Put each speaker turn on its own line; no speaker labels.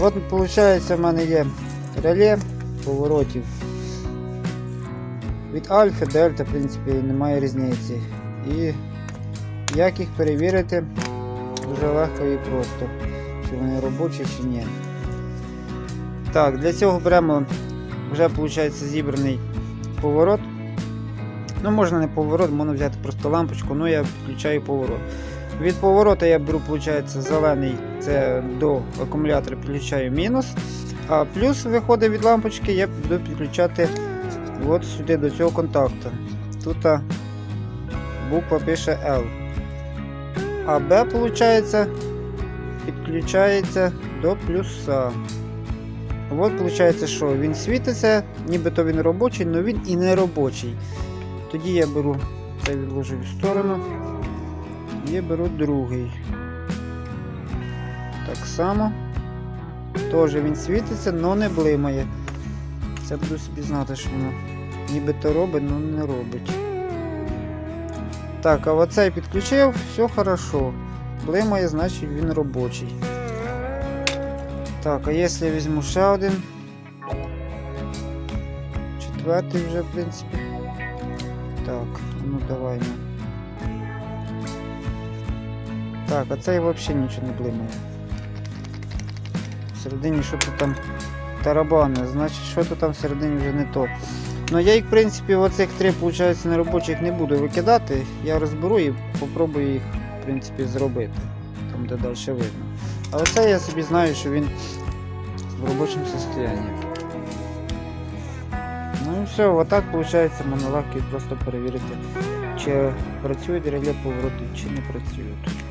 От, виходить, в мене є реле поворотів. Від альфа, дельта, в принципі, немає різниці. І як їх перевірити дуже легко і просто, чи вони робочі чи ні. Так, для цього беремо вже виходить зібраний поворот. Ну, можна не поворот, можна взяти просто лампочку, ну я включаю поворот. Від поворота я беру, виходить, зелений, це до акумулятора підключаю мінус. А плюс виходить від лампочки, я буду підключати от сюди до цього контакту. Тут буква пише L. А B, виходить, підключається до плюса. От виходить, що він світиться, нібито він робочий, але він і не робочий. Тоді я беру це відложу в сторону. І беру другий. Так само. Теж він світиться, але не блимає. Це буду собі знати, що воно нібито робить, але не робить. Так, а оцей підключив, все хорошо. Блимає, значить він робочий. Так, а якщо я візьму ще один. Четвертий вже, в принципі. Так, ну давай ну. Так, а цей взагалі нічого не блимає. Всередині що то там тарабани, значить що то там всередині вже не то. Ну я їх, в принципі, оцих три, виходить, неробочих не буду викидати. Я розберу і попробую їх, в принципі, зробити. Там де далі видно. А оце я собі знаю, що він в робочому стані. Ну і все, отак виходить монолог і просто перевірити, чи працюють реле повороти, чи не працюють.